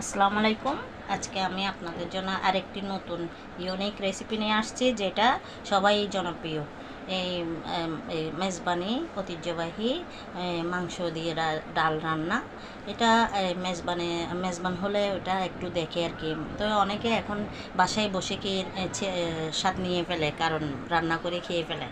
আসসালামু আলাইকুম। আজকে আমি আপনাদের জন্য আরেকটি নতুন ইউনিক রেসিপি নিয়ে আসছি, যেটা সবাই জনপ্রিয়। এই মেজবানি ঐতিহ্যবাহী মাংস দিয়ে ডাল রান্না। এটা মেজবানি, মেজবান হলে ওটা একটু দেখে আর কি। তো অনেকে এখন বাসায় বসে কি স্বাদ নিয়ে ফেলে, কারণ রান্না করে খেয়ে ফেলে।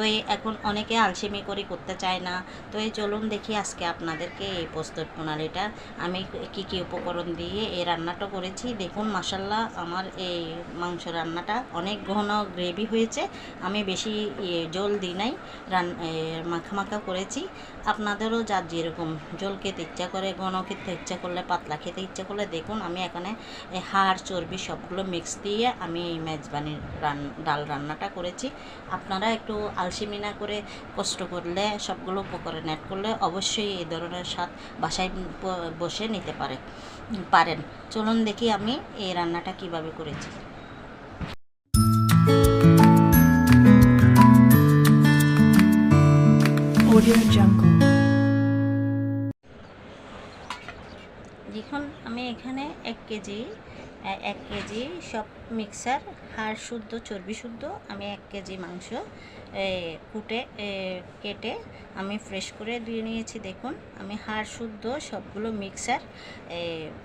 তো এই এখন অনেকে আলসেমি করে করতে চায় না। তো এই চলুন দেখি আজকে আপনাদেরকে এই প্রস্তুত প্রণালীটা। আমি কি কি উপকরণ দিয়ে এই রান্নাটা করেছি। দেখুন মাসাল্লাহ আমার এই মাংস রান্নাটা অনেক ঘন গ্রেভি হয়েছে। আমি বেশি জল দিই নাই রান এ, মাখা মাখা করেছি। আপনাদেরও যার যেরকম জল খেতে ইচ্ছা করে ঘন খেতে ইচ্ছা করলে পাতলা খেতে ইচ্ছা করলে দেখুন আমি এখানে হাড় চর্বি সবগুলো মিক্স দিয়ে আমি মেজবানির রান ডাল রান্নাটা করেছি। আপনারা একটু আলসেমি না করে কষ্ট করলে সবগুলো উপকরণ অ্যাড করলে অবশ্যই এই ধরনের স্বাদ বাসায় বসে নিতে পারে পারেন চলুন দেখি আমি এই রান্নাটা কীভাবে করেছি. দেখুন আমি এখানে এক কেজি এক কেজি সব মিক্সার হাড় শুদ্ধ চর্বি শুদ্ধ আমি এক কেজি মাংস কুটে কেটে আমি ফ্রেশ করে দিয়ে নিয়েছি, দেখুন। আমি হাড় শুদ্ধ, সবগুলো মিক্সার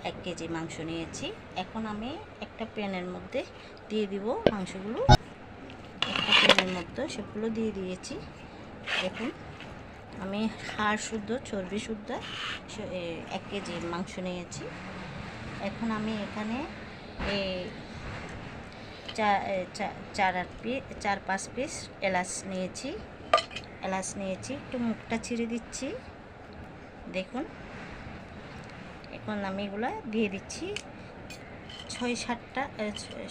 এক কেজি মাংস নিয়েছি। এখন আমি একটা প্যানের মধ্যে দিয়ে দিব মাংসগুলো। একটা প্যানের মধ্যে সবগুলো দিয়ে দিয়েছি। দেখুন, আমি হাড় শুদ্ধ, চর্বি শুদ্ধ এক কেজি মাংস নিয়েছি। এখন আমি এখানে চার আট পিস চার পাঁচ পিস এলাচ নিয়েছি। এলাচ নিয়েছি, একটু মুখটা ছিঁড়ে দিচ্ছি। দেখুন, এখন আমি এগুলো দিয়ে দিচ্ছি। ছয় সাতটা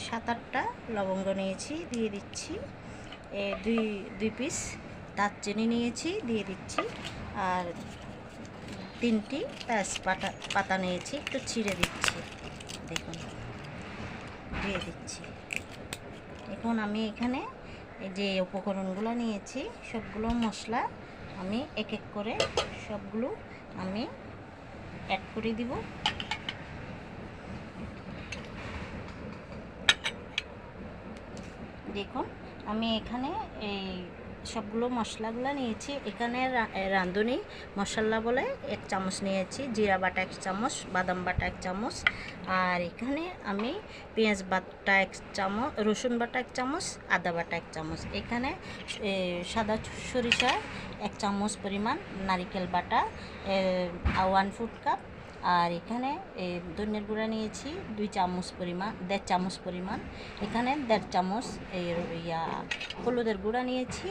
সাত আটটা লবঙ্গ নিয়েছি, দিয়ে দিচ্ছি। দুই দুই পিস দারচিনি নিয়েছি, দিয়ে দিচ্ছি। আর তিনটি তেজপাতা, পাতা নিয়েছি, একটু ছিঁড়ে দিচ্ছি। দেখুন, দিয়ে দিচ্ছি। এখন আমি এখানে যে উপকরণগুলো নিয়েছি, সবগুলো মশলা আমি এক এক করে সবগুলো আমি অ্যাড করে দিব। দেখুন, আমি এখানে এই সবগুলো মশলাগুলো নিয়েছি। এখানে রাঁধুনি, মশলা বলে এক চামচ নিয়েছি, জিরা বাটা এক চামচ, বাদাম বাটা এক চামচ, আর এখানে আমি পেঁয়াজ বাটা এক চামচ, রসুন বাটা এক চামচ, আদা বাটা এক চামচ। এখানে সাদা সরিষা এক চামচ পরিমাণ নারিকেল বাটা ওয়ান ফুড কাপ আর এখানে এ, ধনিয়ার গুঁড়া নিয়েছি দুই চামচ পরিমাণ দেড় চামচ পরিমাণ। এখানে দেড় চামচ ইয়া হলুদের গুঁড়া নিয়েছি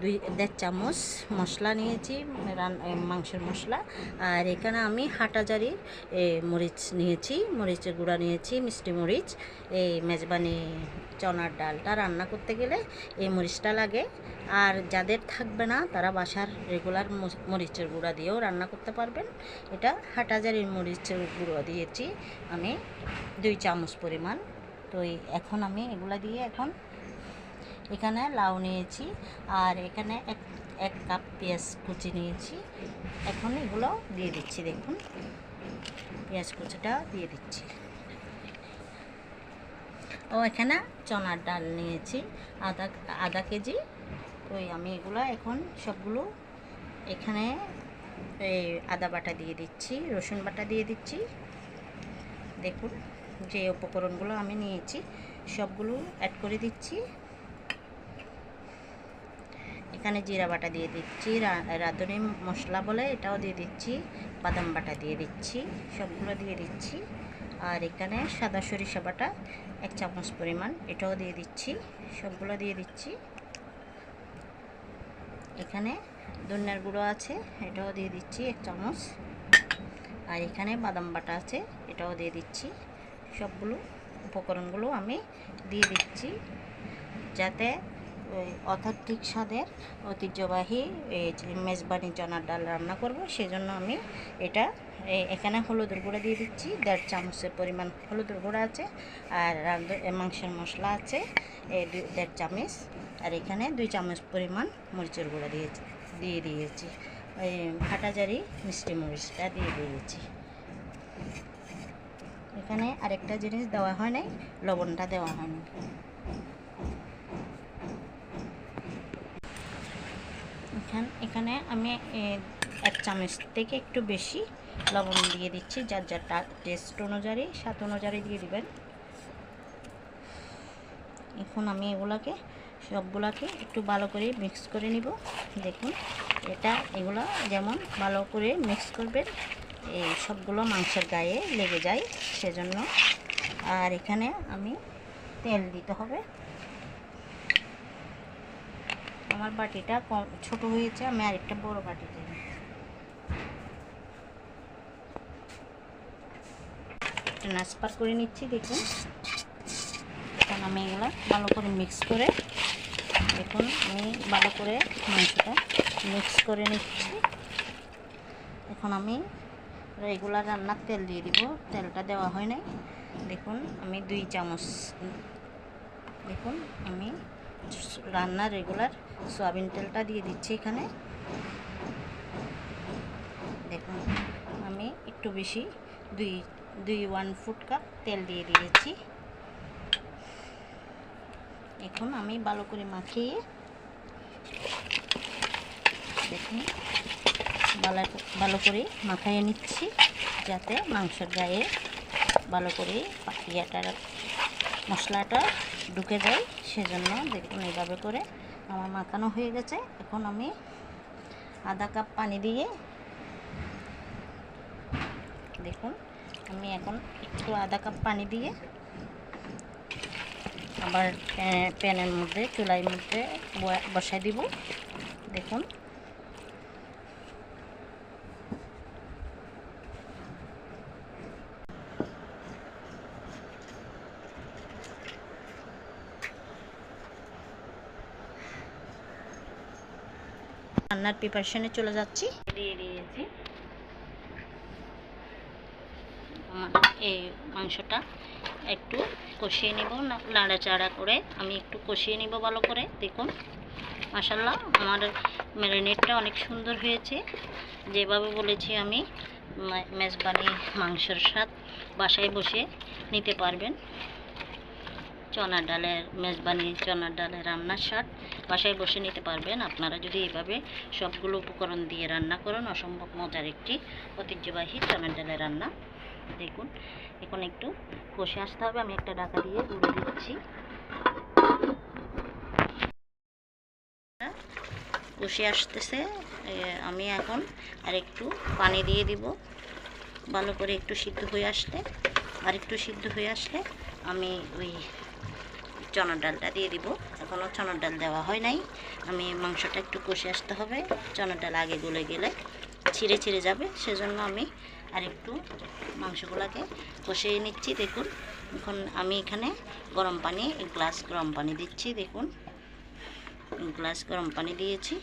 দুই দেড় চামচ মশলা নিয়েছি রান মাংসের মশলা। আর এখানে আমি হাটাজারির মরিচ নিয়েছি মরিচের গুঁড়া নিয়েছি মিষ্টি মরিচ এই মেজবানি চনার ডালটা রান্না করতে গেলে এই মরিচটা লাগে। আর যাদের থাকবে না, তারা বাসার রেগুলার মরিচের গুঁড়া দিয়েও রান্না করতে পারবেন। এটা হাটাজারির মরিচের গুঁড়ো দিয়েছি আমি দুই চামচ পরিমাণ। তো এখন আমি এগুলা দিয়ে এখন এখানে লাউ নিয়েছি আর এখানে এক এক কাপ পেঁয়াজ কুচি নিয়েছি। এখন এগুলো দিয়ে দিচ্ছি, দেখুন। পেঁয়াজ কুচিটা দিয়ে দিচ্ছি। ও এখানে চনার ডাল নিয়েছি, আধা আধা কেজি। ওই আমি এগুলো এখন সবগুলো এখানে এই আদা বাটা দিয়ে দিচ্ছি, রসুন বাটা দিয়ে দিচ্ছি। দেখুন যে উপকরণগুলো আমি নিয়েছি, সবগুলো অ্যাড করে দিচ্ছি। এখানে জিরা বাটা দিয়ে দিচ্ছি রাঁধুনি মশলা বলে এটাও দিয়ে দিচ্ছি, বাদাম বাটা দিয়ে দিচ্ছি, সবগুলো দিয়ে দিচ্ছি। আর এখানে সাদা সরিষা বাটা এক চামচ পরিমাণ, এটাও দিয়ে দিচ্ছি, সবগুলো দিয়ে দিচ্ছি। এখানে ধনিয়ার গুঁড়ো আছে, এটাও দিয়ে দিচ্ছি এক চামচ। আর এখানে বাদাম বাটা আছে, এটাও দিয়ে দিচ্ছি। সবগুলো উপকরণগুলো আমি দিয়ে দিচ্ছি, যাতে ওই অথেন্টিক স্বাদের ঐতিহ্যবাহী মেজবানি, চনার ডাল রান্না করব, সেজন্য আমি এটা এখানে হলুদের গুঁড়া দিয়ে দিচ্ছি, দেড় চামচের পরিমাণ হলুদের গুঁড়া আছে, আর মাংসের মশলা আছে দেড় চামচ, আর এখানে দুই চামচ পরিমাণ মরিচের গুঁড়া দিয়েছি, দিয়ে দিয়েছি। ওই হাটাজারি মিষ্টি মরিচটা দিয়ে দিয়েছি। এখানে আরেকটা জিনিস দেওয়া হয় নাই, লবণটা দেওয়া হয়নি এখান আমি এক চামচ থেকে একটু বেশি লবণ দিয়ে দিচ্ছি, যার যার টেস্ট অনুযায়ী, স্বাদ অনুযায়ী দিয়ে দিবেন। এখন আমি এগুলাকে, সবগুলাকে একটু ভালো করে মিক্স করে নিব। দেখুন, এটা, এগুলো যেমন ভালো করে মিক্স করবেন, এই সবগুলো মাংসের গায়ে লেগে যায় সেজন্য। আর এখানে আমি তেল দিতে হবে। আমার বাটিটা কম ছোটো হয়েছে, আমি আরেকটা বড় বাটি দিই ট্রান্সফার করে নিচ্ছি, দেখুন। এখন আমি এগুলো ভালো করে মিক্স করে, দেখুন, আমি ভালো করে মাংসটা মিক্স করে নিচ্ছি। এখন আমি রেগুলার রান্নার তেল দিয়ে দিব। তেলটা দেওয়া হয় নাই। দেখুন, আমি দুই চামচ, দেখুন, আমি রান্নার রেগুলার সয়াবিন তেলটা দিয়ে দিচ্ছি এখানে। দেখুন, আমি একটু বেশি, দুই দুই ওয়ান ফুট কাপ তেল দিয়ে দিয়েছি। এখন আমি ভালো করে মাখিয়ে দেখুন, ভালো ভালো করে মাখাইয়ে নিচ্ছি যাতে মাংসের গায়ে ভালো করে ইয়েটার মশলাটা ঢুকে যায়। সেজন্য দেখুন, এইভাবে করে আমার মাখানো হয়ে গেছে। এখন আমি আধা কাপ পানি দিয়ে দেখুন আমি এখন একটু আধা কাপ পানি দিয়ে আবার প্যানের মধ্যে, চুলার মধ্যে বসাই দিব। দেখুন। রান্নার প্রিপারেশনে চলে যাচ্ছি। দিয়ে দিয়েছি। এই মাংসটা একটু কষিয়ে নিব নাড়াচাড়া করে আমি একটু কষিয়ে নিব ভালো করে। দেখুন মাসাল্লাহ আমার ম্যারিনেটটা অনেক সুন্দর হয়েছে। যেভাবে বলেছি আমি মেজবানি মাংসের স্বাদ বাসায় বসে নিতে পারবেন। চনার ডালের, মেজবানি চনার ডালের রান্নার স্বাদ বাসায় বসে নিতে পারবেন। আপনারা যদি এভাবে সবগুলো উপকরণ দিয়ে রান্না করেন, অসম্ভব মজার একটি ঐতিহ্যবাহী চনার ডালের রান্না। দেখুন, এখন একটু কষে আসতে হবে। আমি একটা ডাকা দিয়ে উড়ে দিচ্ছি। কষে আসতেছে। আমি এখন আর একটু পানি দিয়ে দিব। ভালো করে একটু সিদ্ধ হয়ে আসলে, আর একটু সিদ্ধ হয়ে আসলে আমি ওই চনার ডালটা দিয়ে দিব। এখনও চনার ডাল দেওয়া হয় নাই। আমি মাংসটা একটু কষে আসতে হবে। চনার ডাল আগে গলে গেলে ছিঁড়ে ছিঁড়ে যাবে। সেজন্য আমি আর একটু মাংসগুলোকে কষিয়ে নিচ্ছি, দেখুন। এখন আমি এখানে গরম পানি, এক গ্লাস গরম পানি দিচ্ছি, দেখুন। এক গ্লাস গরম পানি দিয়েছি।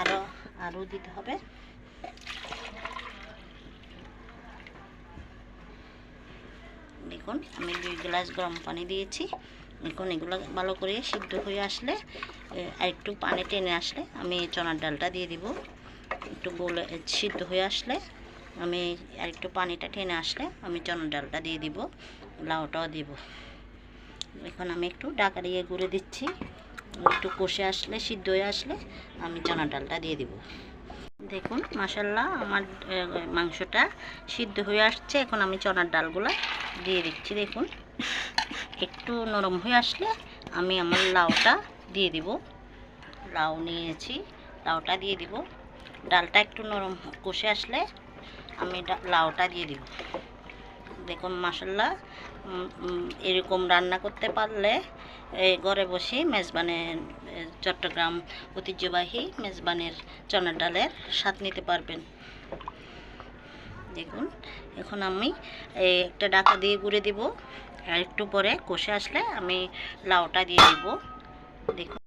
আরও আরও দিতে হবে। দেখুন, আমি দুই গ্লাস গরম পানি দিয়েছি। এখন এগুলো ভালো করে সিদ্ধ হয়ে আসলে আর একটু পানি টেনে আসলে আমি চনার ডালটা দিয়ে দিব। একটু গলে, সিদ্ধ হয়ে আসলে আমি আর একটু পানিটা টেনে আসলে আমি চনার ডালটা দিয়ে দিব, লাউটাও দিব। এখন আমি একটু ডাকা দিয়ে গুঁড়ে দিচ্ছি। একটু কষে আসলে, সিদ্ধ হয়ে আসলে আমি চনার ডালটা দিয়ে দিব। দেখুন মাসাল্লাহ আমার মাংসটা সিদ্ধ হয়ে আসছে। এখন আমি চনার ডালগুলা দিয়ে দিচ্ছি, দেখুন। একটু নরম হয়ে আসলে আমি আমার লাউটা দিয়ে দিব। লাউ নিয়েছি, লাউটা দিয়ে দিব। ডালটা একটু নরম কষে আসলে আমি লাউটা দিয়ে দিব। দেখুন মাসাল্লাহ এরকম রান্না করতে পারলে ঘরে বসে মেজবানের চট্টগ্রাম ঐতিহ্যবাহী মেজবানের চনার ডালের স্বাদ নিতে পারবেন। দেখুন, এখন আমি একটা ডাকা দিয়ে গুঁড়ে দিব। আর একটু পরে কষে আসলে আমি লাউটা দিয়ে দিব। দেখুন।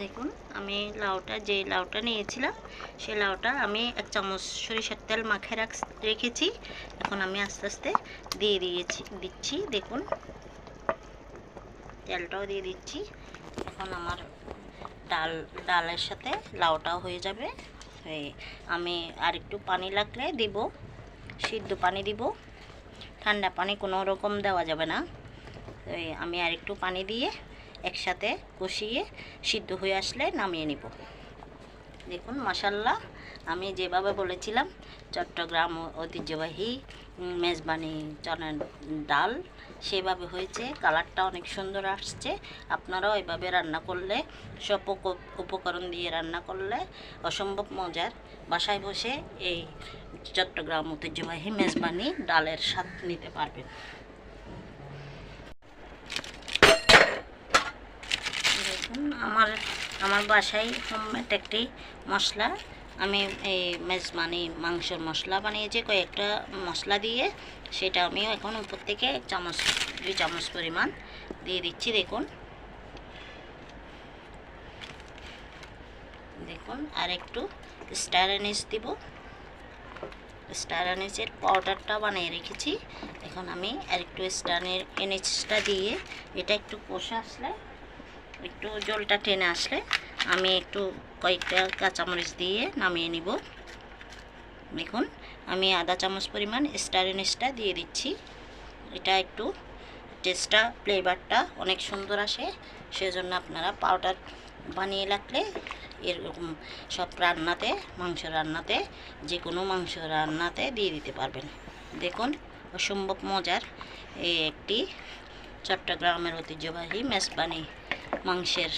দেখুন, আমি লাউটা, যে লাউটা নিয়েছিলাম সেই লাউটা আমি এক চামচ সরিষার তেল মাখে রাখ, রেখেছি। এখন আমি আস্তে আস্তে দিয়ে দিয়েছি, দিচ্ছি, দেখুন। তেলটাও দিয়ে দিচ্ছি। এখন আমার ডাল, ডালের সাথে লাউটাও হয়ে যাবে। আমি আর একটু পানি লাগলে দিব, সিদ্ধ পানি দিব। ঠান্ডা পানি কোনো রকম দেওয়া যাবে না। আমি আর একটু পানি দিয়ে একসাথে কষিয়ে সিদ্ধ হয়ে আসলে নামিয়ে নিব। দেখুন মাসাল্লাহ আমি যেভাবে বলেছিলাম, চট্টগ্রাম ঐতিহ্যবাহী মেজবানি চনের ডাল, সেভাবে হয়েছে, কালারটা অনেক সুন্দর আসছে। আপনারাও এভাবে রান্না করলে, সব উপকরণ দিয়ে রান্না করলে অসম্ভব মজার। বাসায় বসে এই চট্টগ্রাম ঐতিহ্যবাহী মেজবানি ডালের স্বাদ নিতে পারবেন দেখুন আমার আমার বাসায় হোমমেড একটি মশলা, আমি এই মেজমানি মাংসের মশলা বানিয়েছি, কয়েকটা মশলা দিয়ে সেটা আমি এখন উপর থেকে চামচ, দুই চামচ পরিমাণ দিয়ে দিচ্ছি, দেখুন। দেখুন, আর একটু স্টার অ্যানিস দিব। স্টার অ্যানিসের পাউডারটা বানিয়ে রেখেছি। এখন আমি আর একটু স্টার এনিসটা দিয়ে এটা একটু কষে আসলে একটু জলটা টেনে আসলে আমি একটু কয়েকটা কাঁচামরিচ দিয়ে নামিয়ে নিব। দেখুন, আমি আধা চামচ পরিমাণ স্টারিনিসটা দিয়ে দিচ্ছি। এটা একটু টেস্টটা, ফ্লেভারটা অনেক সুন্দর আসে, সেজন্য আপনারা পাউডার বানিয়ে রাখলে এরকম সব রান্নাতে, মাংস রান্নাতে যে কোনো মাংস রান্নাতে দিয়ে দিতে পারবেন। দেখুন, অসম্ভব মজার এই একটি চট্টগ্রামের ঐতিহ্যবাহী মেজবানি মাংসের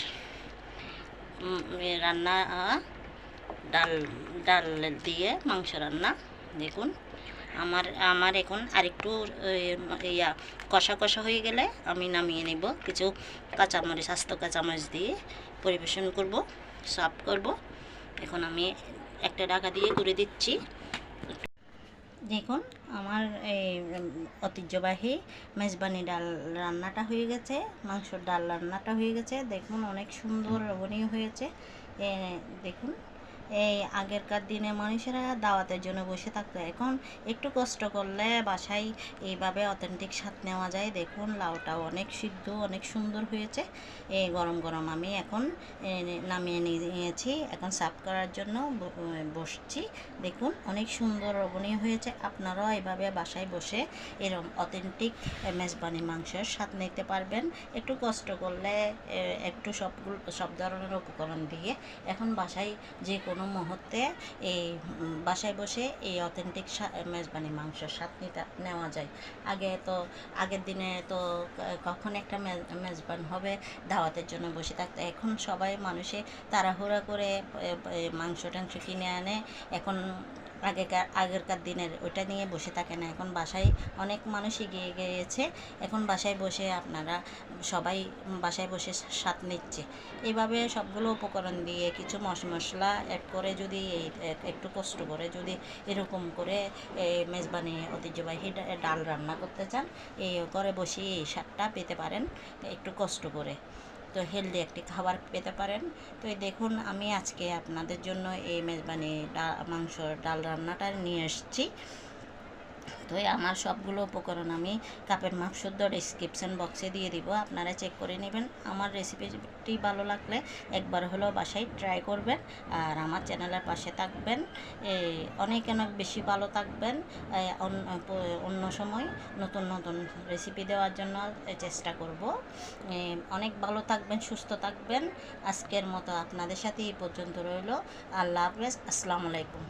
রান্না ডাল ডাল দিয়ে মাংস রান্না, দেখুন। আমার আমার এখন আরেকটু ইয়া, কষা কষা হয়ে গেলে আমি নামিয়ে নেব কিছু কাঁচামরিচ স্বাস্থ্য কাঁচামরিচ দিয়ে পরিবেশন করব সাফ করব। এখন আমি একটা ঢাকা দিয়ে করে দিচ্ছি। দেখুন আমার এই ঐতিহ্যবাহী মেজবানি ডাল রান্নাটা হয়ে গেছে মাংসর ডাল রান্নাটা হয়ে গেছে। দেখুন অনেক সুন্দর রমণীয় হয়েছে। দেখুন। এই আগেরকার দিনে মানুষেরা দাওয়াতের জন্য বসে থাকতো। এখন একটু কষ্ট করলে বাসায় এইভাবে অথেন্টিক স্বাদ নেওয়া যায়। দেখুন, লাউটাও অনেক সিদ্ধ, অনেক সুন্দর হয়েছে। এই গরম গরম আমি এখন নামিয়ে নিয়েছি। এখন সাফ করার জন্য বসছি। দেখুন, অনেক সুন্দর রবণীয় হয়েছে। আপনারাও এভাবে বাসায় বসে এরকম অথেন্টিক মেজবানি মাংসের স্বাদ নিতে পারবেন। একটু কষ্ট করলে একটু সবগুলো, সব ধরনের উপকরণ দিয়ে এখন বাসায় যে কোনো মুহূর্তে এই বাসায় বসে এই অথেন্টিক মেজবানি মাংসের স্বাদ নিতে নেওয়া যায়। আগে তো, আগের দিনে তো কখন একটা মেজবান হবে দাওয়াতের জন্য বসে থাকতো। এখন সবাই মানুষে তাড়াহুড়া করে মাংস টাংস কিনে আনে। এখন আগেকার, আগেরকার দিনের, ওইটা নিয়ে বসে থাকে না। এখন বাসায় অনেক মানুষ এগিয়ে গিয়েছে। এখন বাসায় বসে আপনারা সবাই বাসায় বসে স্বাদ নিচ্ছে। এইভাবে সবগুলো উপকরণ দিয়ে কিছু মশ, মশলা অ্যাড করে যদি একটু কষ্ট করে যদি এরকম করে মেজবানি ঐতিহ্যবাহী ডাল রান্না করতে চান এই করে বসে এই স্বাদটা পেতে পারেন। একটু কষ্ট করে। তো হেলদি একটি খাবার পেতে পারেন। তো এই দেখুন, আমি আজকে আপনাদের জন্য এই মানে ডা মাংস ডাল রান্নাটা নিয়ে এসেছি। তো আমার সবগুলো উপকরণ আমি কাপের মাপ শুদ্ধ ডিসক্রিপশন বক্সে দিয়ে দিব। আপনারা চেক করে নেবেন। আমার রেসিপিটি ভালো লাগলে একবার হলেও বাসায় ট্রাই করবেন আর আমার চ্যানেলের পাশে থাকবেন। অনেক অনেক বেশি ভালো থাকবেন। অন্য সময় নতুন নতুন রেসিপি দেওয়ার জন্য চেষ্টা করব। অনেক ভালো থাকবেন, সুস্থ থাকবেন। আজকের মতো আপনাদের সাথে এই পর্যন্ত রইল। আল্লাহ হাফেজ। আসসালামু আলাইকুম।